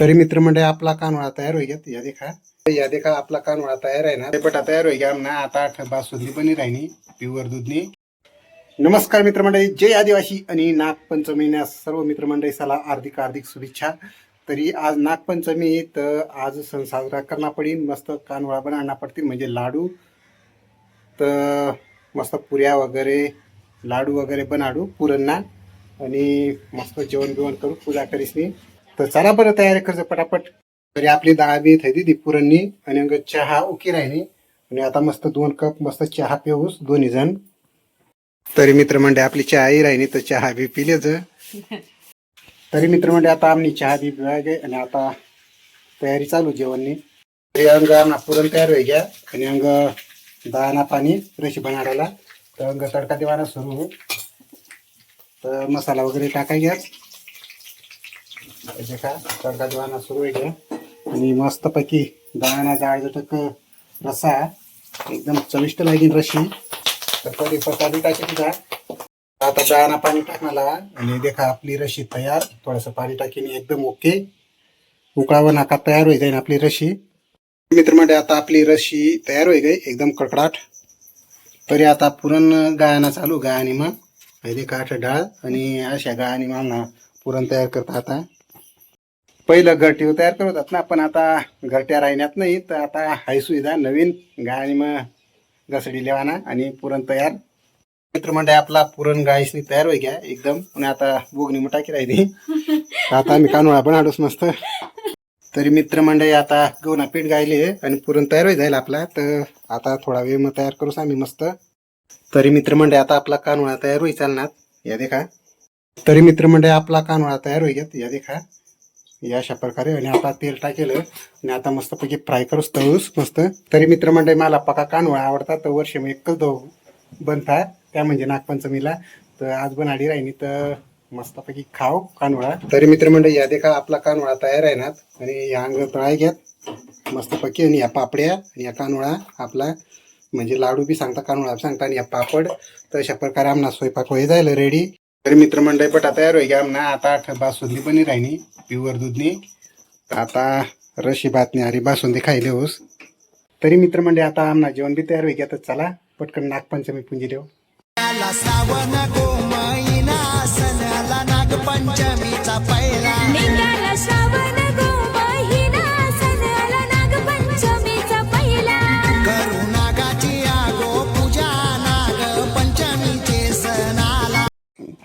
तरी मित्रमंडळी आपला कानवळा तयार होई गेत या देखा या देखा आपला कानवळा तयार आहे ना. ते बटा तयार होई गया ना आता आठ बासुंदी बनी राहिनी प्युअर दूधनी. नमस्कार मित्रमंडळी. जय आदिवासी आणि नागपंचमीने सर्व मित्रमंडळीसाला हार्दिक हार्दिक शुभेच्छा. तरी आज नागपंचमी तर आज सण साजरा करना पडीन. मस्त कानवळा बनाना पडतील म्हणजे लाडू. तर मस्त पुऱ्या वगैरे लाडू वगैरे बनाडू पुरणना आणि मस्त जेवण बिवण करू पूजा करीसनी. तर चला बरं तयारी करतो पटापट. तरी आपली डाळ बी थैदी ती पुरणनी आणि अंग चहा उकी राहिनी आणि आता मस्त दोन कप मस्त चहा पिऊस दोन्ही जण. तरी मित्रमंडळी आपली चहाही राहिनी तर चहा बी पिलेच तरी मित्रमंडळी आता आम्ही चहा बी पिवाय गे आणि आता तयारी चालू जेवणनी तरी अंग आम्हाला पुरण तयार होई घ्या आणि अंग दाना पाणी रशी बनाडायला. तर अंग तडका देवाना सुरू तर मसाला वगैरे टाकाय घ्या हे देखा तडका दिवाना सुरू आहे आणि मस्तपैकी दाना जाळ जटक रसा एकदम चविष्ट लागेल रशी तर कधी पसारी टाकी तुझा आता दाना पाणी टाकणारा आणि देखा आपली रशी तयार. थोडंसं पाणी टाकीन एकदम ओके. उकळावर नाका तयार होई जाईल आपली रशी मित्रमंडळी आता आपली रशी तयार होई गई. एकदम कडकडाट. तरी आता पुरण गायना चालू. गायनी मग. पहिले काठ डाळ. आणि अशा गायनी मग पुरण तयार करता आता. पहिलं घरटी तयार करत होतात ना पण आता घरट्या राहण्यात नाही. तर आता हाय सुविधा नवीन गायनी मग घसडी लेवाना आणि पुरण तयार. मित्रमंडळी आपला पुरण गायसनी तयार होई घ्या एकदम. आणि आता बोगणी मग टाकी राहिली. आता आम्ही कानोळा पण हाडूस मस्त. तरी मित्रमंडळी आता गवना पीठ गायले आणि पुरण तयार होई जाईल आपला. तर आता थोडा वेळ मग तयार करूस आम्ही मस्त. तरी मित्रमंडळी आता आपला कानोळा तयार होई चालणार. या देखा. तरी मित्रमंडळी आपला कानोळा तयार होई घेत. या देखा. या अशा प्रकारे. आणि आता तेल टाकेलं. आणि आता मस्तपैकी फ्राय करूस तळूस मस्त. तरी मित्रमंडळी मला पका कानोळा आवडतात तर वर्ष मी एकच दो बनता त्या म्हणजे नागपंचमीला. तर आज बनाडी राहिनी तर मस्तपैकी खाव कानवळा. तरी मित्रमंडळी या देखा आपला कानवळा तयार आहे ना. आणि या अंग तळाय घ्यात मस्तपैकी. आणि या पापड्या आणि या कानवळा आपला. म्हणजे लाडू बी सांगता कानवळा सांगता. आणि या पापड. तर अशा प्रकारे आमना स्वयंपाक होई जाईल रेडी तरी मित्रमंडळी बटा तयार होई घ्या आमना आता आठ बासुंदी बनी राहिनी प्युअर दूधनी. आता रशी बातनी अरे बासुंदी खायले होस तरी मित्रमंडळी आता आमना जेवण बी तयार होई तर चला पटकन नागपंचमी पुंजी सणाला नागपंचमीचा पहिला.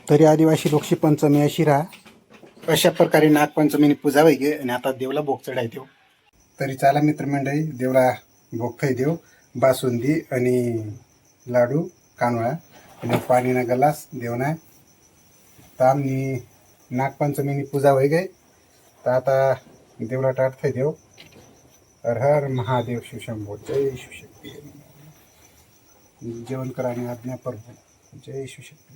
तरी आदिवासी लोकशी पंचमी अशी राहा. अशा प्रकारे नागपंचमीने पूजा होई गे आणि आता देवला भोग चढाय देव. तरी चला मित्रमंडळी देवला भोग खाई देव. बासुंदी आणि लाडू कानवळा आणि पाणीना गलास देवना. तर आम्ही नागपंचमीनी पूजा होई गई तर आता देवला टाट थाय देव. हर हर महादेव शिवशंभो जय शिवशक्ती जेवण करा आणि आज्ञा प्रभू जय शिवशक्ती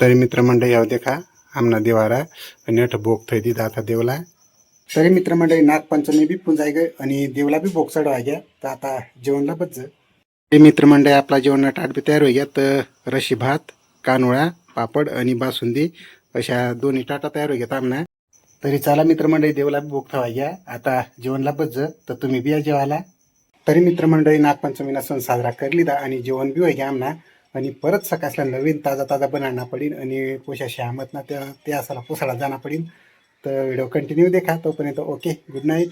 तरी मित्रमंडळी याव देखा आमना देवारा आणि अठ भोग थै दिदा आता देवला. तरी मित्रमंडळी नागपंचमी बी पुंजाय गे आणि देवला बी भोग चढवाय घ्या. तर आता जेवणला बच्च ते मित्रमंडळी आपला जेवण टाट बी तयार होई घ्या. तर रशी भात कानोळा पापड आणि बासुंदी अशा दोन्ही टाटा तयार होई घेत आमना. तरी चला मित्रमंडळी देवला बी भोग थवाय घ्या. आता जेवणला बच्च तर तुम्ही बी या जेवायला. तरी मित्रमंडळी नागपंचमीला सण साजरा करली दा आणि जेवण बी होई घ्या आमना. आणि परत सकाळला नवीन ताजा ताजा बनाडना पडीन आणि पोषा श्यामत ना त्या ते असाला पोसाला जाना पडीन. तर व्हिडिओ कंटिन्यू देखा तोपर्यंत okay good night.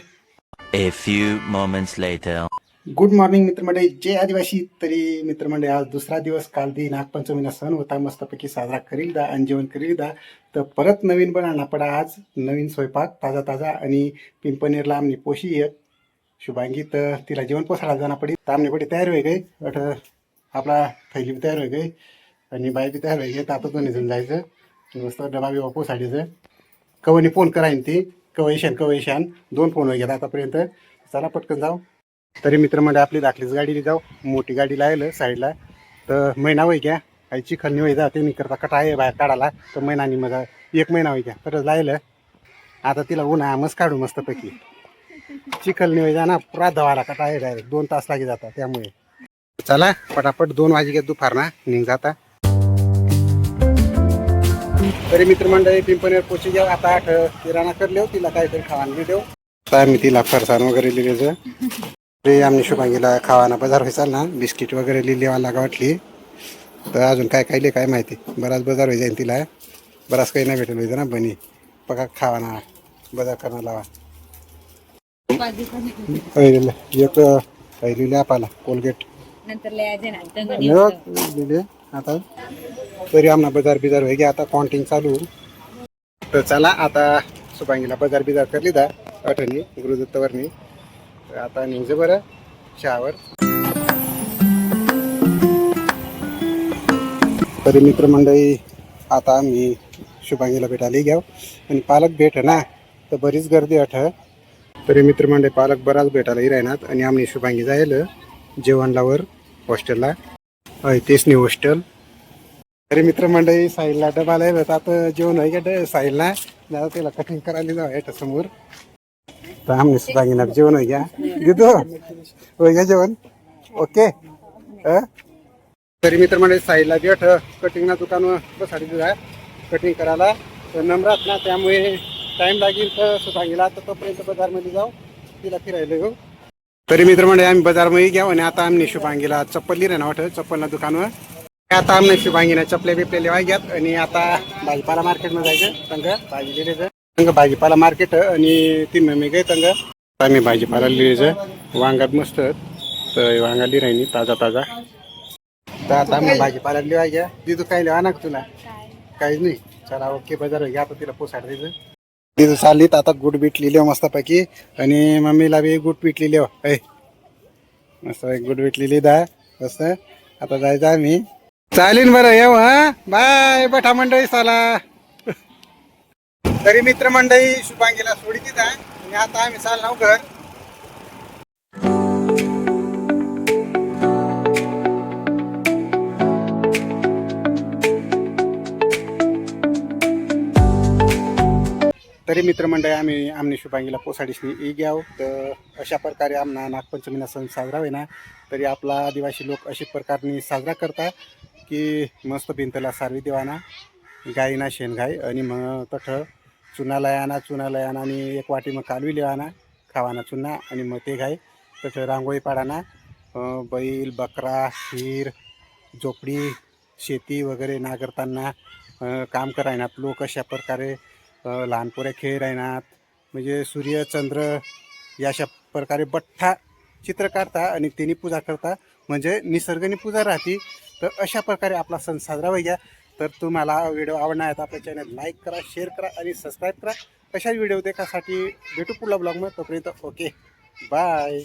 A few moments later. Good morning मित्रमंडळी जय आदिवासी. तरी मित्रमंडळी आज दुसरा दिवस काल दी नागपंचमीला सण होता मस्तपैकी साजरा करील दा आणि जेवण करील दा. तर परत नवीन बनाना पडा आज नवीन स्वयंपाक ताजा ताजा आणि पिंपनेरला आमनी पोशी येत शुभांगी तर तिला जेवण पोसायला जाणं पडेल तर आमने पडी तयार होई गई अठ आपला थैली बी तयार होई गई आणि बाई बी तयार होई आता दोन्ही जण जायचं. मस्त डबा बी वापस साडीचं कवनी फोन करायन ती. कवयशान कवयशान दोन फोन होई आतापर्यंत. चला पटकन जाऊ. तरी मित्रमंडळ आपली दाखलीच गाडी जाऊ. मोठी गाडी लायलं साईडला. तर महिना होई घ्या काही चिखल होई जा ते करता कटा आहे बाहेर काढायला. तर महिनानी मग एक महिना होई घ्या परत लायलं. आता तिला उन्हा मस्त काढू मस्तपैकी. चिखल होई जा ना पुरा धवाला कटा आहे डायरेक्ट दोन तास लागे जातात त्यामुळे. चला पटापट दोन वाजे घ्या दुपार ना. निघ जाता तरी मित्रमंडळी पिंपणेर पोची घ्या आता आठ किराणा करले हो तिला काहीतरी खावाना देऊ. आता आम्ही तिला फरसाण वगैरे लिहिलेचं तरी आम्ही शुभांगीला खावाना बाजार व्हायचा ना बिस्किट वगैरे लिहिली लागा वाटली. तर अजून काय काय लिहि काय माहिती. बराच बाजार होई जाईन तिला. बराच काही नाही भेटेल होईल ना बनी. बघा खावाना बाजार करणं लावा. एक काही लिहिले आपल्याला कोलगेट. नंतर लिहायचे ना तंगड हो, लिहिले आता तरी आम्हाला बाजार बिजार आता काउंटिंग चालू. तर चला आता सुभांगीला बाजार बिजार करली दा अठनी गुरुदत्तवरनी तर आता निघजे बरं. चहावर तरी मित्रमंडळी आता आम्ही शुभांगीला भेटायला घ्याव. आणि पालक भेट ना तर बरीच गर्दी अठ तरी मित्रमंडळी पालक बराच भेटायला राहणार. आणि आम्ही शुभांगी जायला जेवणलावर हॉस्टेलला होय तेच नाही हॉस्टेल तरी मित्रमंडळी साईडला डबा लायला आता जेवण आहे का साईडला दादा त्याला कटिंग करायला जाऊ याच्या समोर. तर आम्ही सुद्धा घेणार. जेवण आहे घ्या देतो. होय घ्या जेवण? ओके. तरी मित्रमंडळी साईडला गेट कटिंगना दुकान बसाडी तुझा कटिंग करायला. तर नम्रात ना त्यामुळे टाईम लागेल तर सुधांगीला आता तोपर्यंत बाजारमध्ये जाऊ. तिला फिरायला घेऊ. तरी मित्रमंडळी आम्ही बाजारमध्ये घ्याव आणि आता आम्ही शुभांगीला चप्पल लिहिलं ना वाटत चप्पलना दुकानवर. आता आम्ही शुभांगीने चपल्या बिपल्या लिवाय घ्यात आणि आता भाजीपाला मार्केटमध्ये जायचं. तंग भाजी लिहिलेचं तंग भाजीपाला मार्केट आणि तीन महिने गे तंग. आम्ही भाजीपाला लिहायचं वांगात मस्त तर वांगा लिहायनी ताजा ताजा. तर आता आम्ही भाजीपाला लिवाय घ्या. दिदू काय लिहा ना तुला? काहीच नाही. चला ओके बाजार घ्या आता तिला पोसाड द्यायचं. दिवस चालली तर आता गुड बीट लिहिले मस्तपैकी. आणि मम्मीला बी गुड बीट लिहिले ऐ मस्त गुड बीट लिहिली दा. मस्त. आता जायचं आम्ही. चालेल बरं येऊ हा? बाय बठा मंडळी साला तरी मित्र मंडळी शुभांगीला सोडी आहे आणि आता आम्ही चाललो घर. तरी मित्रमंडळी आम्ही आमने शुभांगीला पोसाडीसनी ई घ्याव. तर अशा प्रकारे आमना नागपंचमीना सण साजरा होईना. तरी आपला आदिवासी लोक अशा प्रकारने साजरा करतात की मस्त भिंतला सारवी देवाना गायीना शेणगाय आणि मग तठ चुनालयाना चुनालयाना आणि एक वाटी मग कालवी लिवाना खावाना चुना आणि मग ते गाय तठं रांगोळी पाडाना बैल बकरा हिर झोपडी शेती वगैरे नागरताना काम करायना लोक अशा प्रकारे अं, लहान खेळ राहणार. म्हणजे सूर्य चंद्र या अशा प्रकारे बठ्ठा चित्र काढता आणि त्यांनी पूजा करता. म्हणजे निसर्गाने पूजा राहते. तर अशा प्रकारे आपला सण साजरा व्हायचा तर तुम्हाला व्हिडिओ आवडणार आहे तर आपल्या चॅनल लाईक करा शेअर करा आणि सबस्क्राईब करा. अशा व्हिडिओ देखासाठी भेटू पुढला ब्लॉगमध्ये तोपर्यंत ओके बाय